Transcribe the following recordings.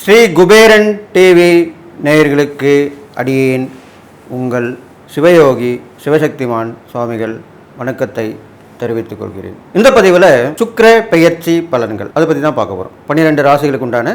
Sri Kuberan TV நேயர்களுக்கு அடியேன் உங்கள் சிவயோகி சிவசக்திமான் சுவாமிகள் வணக்கத்தை தெரிவித்துக் கொள்கிறேன். இந்த பதிவில் சுக்கர பெயர்ச்சி பலன்கள் அதை பற்றி தான் பார்க்க போகிறோம் பன்னிரெண்டு ராசிகளுக்கு உண்டான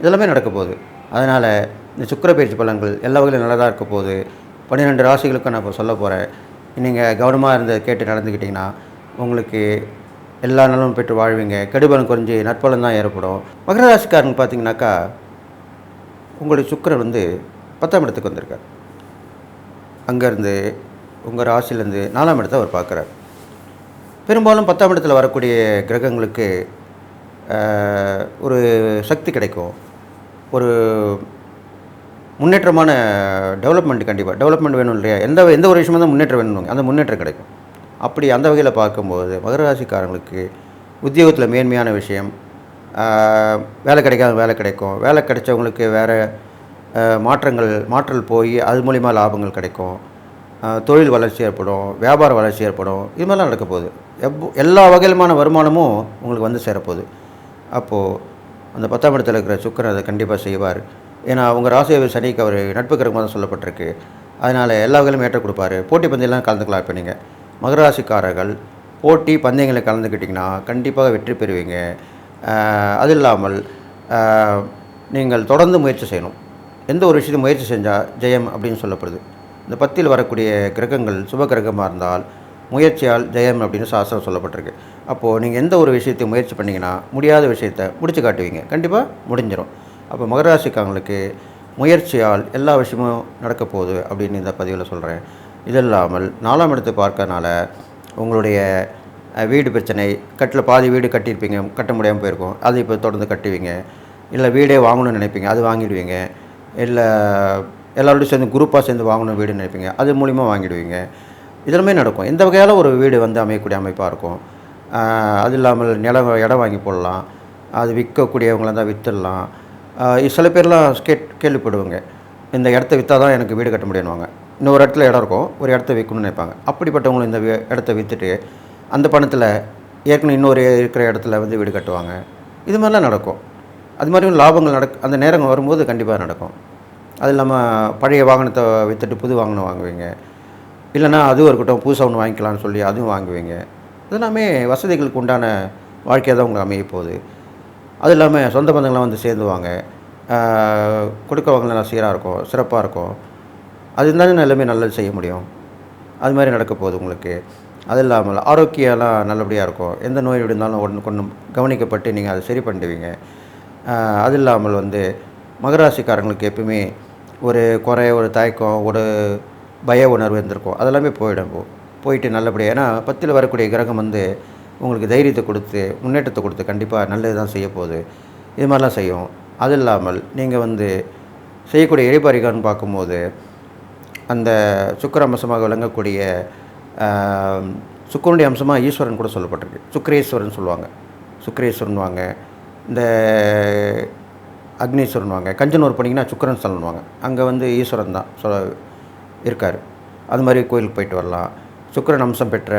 இதெல்லாமே நடக்க போகுது அதனால் இந்த சுக்கிர பயிற்சி பலன்கள் எல்லா வகையிலும் நல்லதாக இருக்க போகுது பன்னிரெண்டு ராசிகளுக்கும் நான் இப்போ சொல்ல போகிறேன் நீங்கள் கவனமாக இருந்த கேட்டு நடந்துக்கிட்டிங்கன்னா உங்களுக்கு எல்லா நலமும் பெற்று வாழ்வீங்க. கெடுபலம் குறைஞ்சி நற்பலன் தான் ஏற்படும். மகர ராசிக்காரங்க பார்த்தீங்கன்னாக்கா உங்களுடைய சுக்கிரன் வந்து பத்தாம் இடத்துக்கு வந்திருக்கார். அங்கேருந்து உங்கள் ராசிலேருந்து நாலாம் இடத்தை அவர் பார்க்குறார். பெரும்பாலும் பத்தாம் இடத்துல வரக்கூடிய கிரகங்களுக்கு ஒரு சக்தி கிடைக்கும். ஒரு முன்னேற்றமான டெவலப்மெண்ட் கண்டிப்பாக டெவலப்மெண்ட் வேணும் இல்லையா? எந்த எந்த ஒரு விஷயமும் தான் முன்னேற்றம் வேணும் அந்த முன்னேற்றம் கிடைக்கும். அப்படி அந்த வகையில் பார்க்கும்போது மகர ராசிக்காரங்களுக்கு உத்தியோகத்தில் மேன்மையான விஷயம் வேலை கிடைக்காத வேலை கிடைக்கும். வேலை கிடைச்சவங்களுக்கு வேறு மாற்றங்கள் மாற்றல் போய் அது மூலிமா லாபங்கள் கிடைக்கும். தொழில் வளர்ச்சி ஏற்படும் வியாபார வளர்ச்சி ஏற்படும். இது மாதிரிலாம் நடக்க போகுது. எப் எல்லா வகையிலுமான வருமானமும் உங்களுக்கு வந்து சேரப்போகுது அப்போது அந்த பத்தாம் இடத்துல இருக்கிற சுக்கரன் அதை கண்டிப்பாக செய்வார். ஏன்னா அவங்க ராசியை சனிக்கு அவர் நட்பு கிரகமாக தான் சொல்லப்பட்டிருக்கு. அதனால் எல்லா வகையிலும் ஏற்ற கொடுப்பாரு. போட்டி பந்தயம்லாம் கலந்துக்கலாம் இப்போ நீங்கள் மகராசிக்காரர்கள் போட்டி பந்தயங்களை கலந்துக்கிட்டிங்கன்னா கண்டிப்பாக வெற்றி பெறுவீங்க. அது இல்லாமல் நீங்கள் தொடர்ந்து முயற்சி செய்யணும். எந்த ஒரு விஷயத்தையும் முயற்சி செஞ்சால் ஜெயம் அப்படின்னு சொல்லப்படுது. இந்த பத்தில் வரக்கூடிய கிரகங்கள் சுப கிரகமாக இருந்தால் முயற்சியால் ஜெயம் அப்படின்னு சாஸ்திரம் சொல்லப்பட்டிருக்கு. அப்போது நீங்கள் எந்த ஒரு விஷயத்தையும் முயற்சி பண்ணிங்கன்னா முடியாத விஷயத்தை முடிச்சு காட்டுவீங்க. கண்டிப்பாக முடிஞ்சிடும் அப்போ மகராசிக்காரங்களுக்கு முயற்சியால் எல்லா விஷயமும் நடக்க போகுது அப்படின்னு இந்த பதிவில் சொல்கிறேன் இது இல்லாமல் நாலாம் இடத்தை பார்க்கறனால உங்களுடைய வீடு பிரச்சனை கட்டில் பாதி வீடு கட்டியிருப்பீங்க கட்ட முடியாமல் போயிருக்கும். அது இப்போ தொடர்ந்து கட்டுவீங்க. இல்லை வீடே வாங்கணும்னு நினைப்பீங்க அது வாங்கிடுவீங்க. இல்லை எல்லாரோடையும் சேர்ந்து குரூப்பாக சேர்ந்து வாங்கணும் வீடு நினைப்பீங்க அது மூலிமா வாங்கிடுவீங்க. இதெல்லாமே நடக்கும். எந்த வகையால் ஒரு வீடு வந்து அமையக்கூடிய அமைப்பாக இருக்கும்? அது இல்லாமல் நிலம் இடம் வாங்கி போடலாம். அது விற்கக்கூடியவங்களாம் தான் விற்றுடலாம் சில பேர்லாம் கேட் கேள்விப்படுவாங்க. இந்த இடத்த விற்றா தான் எனக்கு வீடு கட்ட முடியும்னுவாங்க. இன்னொரு இடத்துல இடம் இருக்கும். ஒரு இடத்த விற்கணும்னு நினைப்பாங்க. அப்படிப்பட்டவங்களும் இந்த இடத்த விற்றுட்டு அந்த பணத்தில் ஏற்கனவே இன்னொரு இருக்கிற இடத்துல வந்து வீடு கட்டுவாங்க. இது மாதிரிலாம் நடக்கும். அது மாதிரியும் லாபங்கள் நடக் அந்த நேரம் வரும்போது கண்டிப்பாக நடக்கும். அது இல்லாமல் பழைய வாகனத்தை விற்றுட்டு புது வாகனம் வாங்குவீங்க. இல்லைன்னா அதுவும் இருக்கட்டும் புதுசாக ஒன்று வாங்கிக்கலாம்னு சொல்லி அதுவும் வாங்குவீங்க. இதெல்லாமே வசதிகளுக்கு உண்டான வாழ்க்கையாக தான் உங்களுக்கு அமைய போகுது. அது இல்லாமல் சொந்த பந்தங்கள்லாம் வந்து சேர்ந்துவாங்க கொடுக்கவங்க நல்லா சீராக இருக்கும் சிறப்பாக இருக்கும். அது இருந்தாலும் எல்லாமே நல்லது செய்ய முடியும். அது மாதிரி நடக்க போகுது உங்களுக்கு. அது இல்லாமல் ஆரோக்கியம்லாம் நல்லபடியாக இருக்கும். எந்த நோய் இருந்தாலும் ஒன்று கொண்டு கவனிக்கப்பட்டு நீங்கள் அதை சரி பண்ணிடுவீங்க. அது இல்லாமல் வந்து மகராசிக்காரங்களுக்கு எப்பவுமே ஒரு குறை ஒரு தயக்கம் ஒரு பய உணர்வு இருந்திருக்கும். அதெல்லாமே போயிடும் போ. போயிட்டு நல்லபடியாக ஏன்னா பத்தில் வரக்கூடிய கிரகம் வந்து உங்களுக்கு தைரியத்தை கொடுத்து முன்னேற்றத்தை கொடுத்து கண்டிப்பாக நல்லது தான் செய்ய போகுது. இது மாதிரிலாம் செய்யும். அது இல்லாமல் நீங்கள் வந்து செய்யக்கூடிய இறைபறிகான்னு பார்க்கும்போது அந்த சுக்கர அம்சமாக விளங்கக்கூடிய சுக்கரனுடைய அம்சமாக ஈஸ்வரன் கூட சொல்லப்பட்டிருக்கு. சுக்கரேஸ்வரன் சொல்லுவாங்க. சுக்கிரேஸ்வரன்வாங்க இந்த அக்னீஸ்வரன்வாங்க கஞ்சனூர் போனீங்கன்னா சுக்கரன் சொல்லுவாங்க அங்கே வந்து ஈஸ்வரன் தான் சொல்ல இருக்கார். அது மாதிரி கோயிலுக்கு போயிட்டு வரலாம். சுக்கிரன் அம்சம் பெற்ற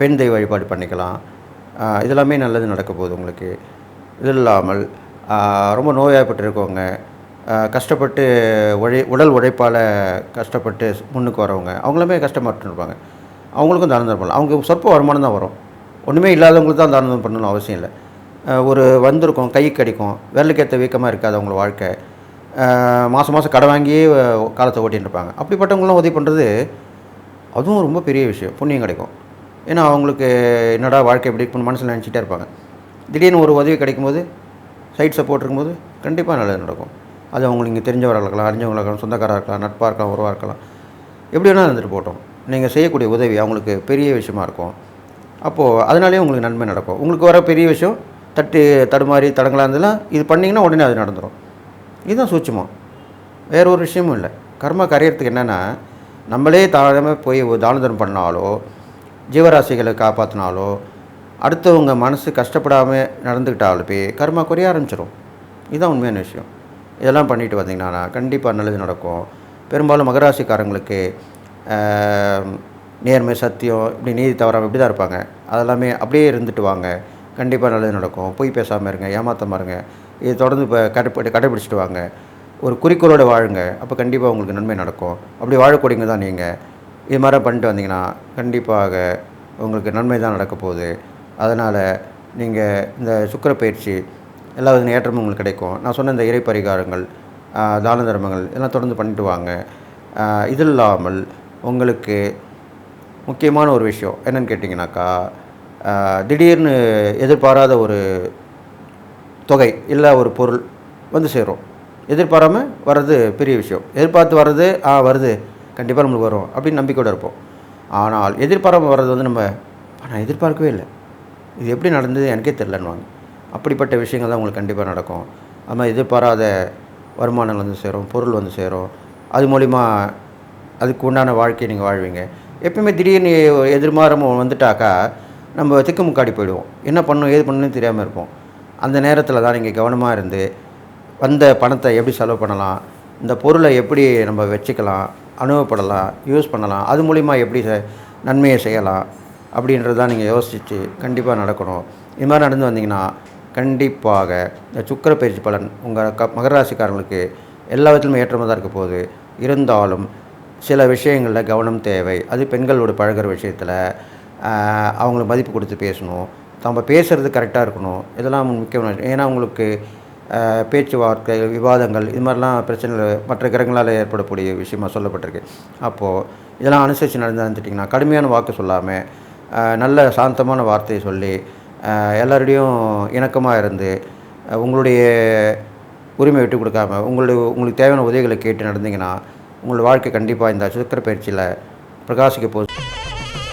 பெண் தெய்வ வழிபாடு பண்ணிக்கலாம். இதெல்லாமே நல்லது நடக்க போகுது உங்களுக்கு. இது இல்லாமல் ரொம்ப நோயாகப்பட்டிருக்கவங்க கஷ்டப்பட்டு உழை உடல் உழைப்பால் கஷ்டப்பட்டு முன்னுக்கு வரவங்க அவங்களுமே கஷ்டப்பட்டு இருப்பாங்க அவங்களுக்கும் தானம் தரம் பண்ணலாம் அவங்க சொற்ப வருமானம் தான் வரும். ஒன்றுமே இல்லாதவங்களுக்கு தான் தானம் பண்ணணும் அவசியம் இல்லை. ஒரு வந்திருக்கும் கை கடிக்கும் விரலுக்கேற்ற வீக்கமாக இருக்காது அவங்கள வாழ்க்கை. மாதம் மாதம் கடை வாங்கியே காலத்தை ஓட்டின்னு இருப்பாங்க. அப்படிப்பட்டவங்களாம் உதவி பண்ணுறது அதுவும் ரொம்ப பெரிய விஷயம் புண்ணியம் கிடைக்கும். ஏன்னா அவங்களுக்கு என்னடா வாழ்க்கை எப்படி இருக்குன்னு மனசில் நினச்சிட்டே இருப்பாங்க. திடீர்னு ஒரு உதவி கிடைக்கும்போது சைட் சப்போர்ட் இருக்கும்போது கண்டிப்பாக நல்லது நடக்கும். அது அவங்களுக்கு இங்கே தெரிஞ்சவராக இருக்கலாம் அறிஞ்சவங்களாக இருக்கலாம் சொந்தக்காராக இருக்கலாம் நட்பாக இருக்கலாம் உறவாக இருக்கலாம். எப்படி வேணால் இருந்துட்டு போட்டோம் நீங்கள் செய்யக்கூடிய உதவி அவங்களுக்கு பெரிய விஷயமா இருக்கும். அப்போது அதனாலேயே உங்களுக்கு நன்மை நடக்கும். உங்களுக்கு வர பெரிய விஷயம் தட்டு தடுமாறி தடங்களாக இருந்ததுலாம் இது பண்ணிங்கன்னா உடனே அது நடந்துடும் இதுதான் சூட்சமாக வேற ஒரு விஷயமும் இல்லை. கர்மா கரையிறதுக்கு என்னென்னா நம்மளே தாழாமல் போய் ஒரு தான தர்மம் பண்ணாலோ ஜீவராசிகளை காப்பாற்றினாலோ அடுத்தவங்க மனசு கஷ்டப்படாமல் நடந்துக்கிட்டாலுமே கர்மா குறைய ஆரம்பிச்சிடும் இதுதான் உண்மையான விஷயம். இதெல்லாம் பண்ணிட்டு வந்தீங்கன்னா கண்டிப்பாக நல்லது நடக்கும். பெரும்பாலும் மகராசிக்காரங்களுக்கு நேர்மை சத்தியம் இப்படி நீதி தவறாமல் இப்படி தான் இருப்பாங்க. அதெல்லாமே அப்படியே இருந்துட்டு வாங்க. கண்டிப்பாக நல்லது நடக்கும். பொய் பேசாமல் இருங்க ஏமாத்தாமல் இருங்க. இது தொடர்ந்து இப்போ கடைப்பிடி கடைப்பிடிச்சிட்டு வாங்க. ஒரு குறிக்கோளோடு வாழுங்க. அப்போ கண்டிப்பாக உங்களுக்கு நன்மை நடக்கும். அப்படி வாழக்கூடியங்க தான் நீங்கள் இது மாதிரி பண்ணிட்டு வந்தீங்கன்னா கண்டிப்பாக உங்களுக்கு நன்மை தான் நடக்க போகுது. அதனால் நீங்கள் இந்த சுக்கிர பயிற்சி எல்லா வித ஏற்றமும் உங்களுக்கு கிடைக்கும். நான் சொன்ன இந்த இறை பரிகாரங்கள் தான தர்மங்கள் இதெல்லாம் தொடர்ந்து பண்ணிட்டு வாங்க. இது இல்லாமல் உங்களுக்கு முக்கியமான ஒரு விஷயம் என்னன்னு கேட்டிங்கனாக்கா திடீர்னு எதிர்பாராத ஒரு தொகை இல்லை ஒரு பொருள் வந்து சேரும். எதிர்பாராமல் வர்றது பெரிய விஷயம். எதிர்பார்த்து வர்றது ஆ வருது. கண்டிப்பாக நம்மளுக்கு வரும் அப்படின்னு நம்பிக்கையோடு இருப்போம். ஆனால் எதிர்பாராமல் வர்றது வந்து நம்ம நான் எதிர்பார்க்கவே இல்லை. இது எப்படி நடந்தது எனக்கே தெரிலன்னுவாங்க அப்படிப்பட்ட விஷயங்கள் தான் உங்களுக்கு கண்டிப்பாக நடக்கும். அது மாதிரி எதிர்பாராத வருமானங்கள் வந்து சேரும் பொருள் வந்து சேரும். அது மூலிமா அதுக்கு உண்டான வாழ்க்கையை நீங்கள் வாழ்வீங்க. எப்பயுமே திடீர்னு எதிர்மாறம் வந்துட்டாக்கா நம்ம திக்குமுக்காடி போயிடுவோம். என்ன பண்ணணும் ஏது பண்ணணும்னு தெரியாமல் இருப்போம். அந்த நேரத்தில் தான் நீங்கள் கவனமாக இருந்து வந்த பணத்தை எப்படி செலவு பண்ணலாம்? இந்த பொருளை எப்படி நம்ம வச்சுக்கலாம்? அனுபவப்படலாம் யூஸ் பண்ணலாம். அது மூலிமா எப்படி நன்மையை செய்யலாம்? அப்படின்றது தான் நீங்கள் யோசித்து கண்டிப்பாக நடக்கணும். இது மாதிரி நடந்து வந்தீங்கன்னா கண்டிப்பாக இந்த சுக்கர பயிற்சி பலன் உங்கள் க மகராசிக்காரங்களுக்கு எல்லா விதத்திலுமே ஏற்றமாக தான் இருக்க போகுது. இருந்தாலும் சில விஷயங்களில் கவனம் தேவை. அது பெண்களோட பழகுற விஷயத்தில் அவங்களுக்கு மதிப்பு கொடுத்து பேசணும். நம்ம பேசுகிறது கரெக்டாக இருக்கணும். இதெல்லாம் முக்கியமான விஷயம். ஏன்னா உங்களுக்கு பேச்சுவார்த்தை விவாதங்கள் இது மாதிரிலாம் பிரச்சனைகள் மற்ற கிரகங்களால் ஏற்படக்கூடிய விஷயமா சொல்லப்பட்டிருக்கு. அப்போது இதெல்லாம் அனுசரித்து நடந்து கடுமையான வாக்கு சொல்லாமல் நல்ல சாந்தமான வார்த்தையை சொல்லி எல்லோருடையும் எல்லாரோடையும் இணக்கமாக இருந்து உங்களுடைய உரிமை விட்டு கொடுக்காம உங்களுடைய உங்களுக்கு தேவையான உதவிகளை கேட்டு நடந்தீங்கன்னா உங்களுடைய வாழ்க்கை கண்டிப்பாக இந்த சுக்கர பயிற்சியில் பிரகாசிக்க போகுது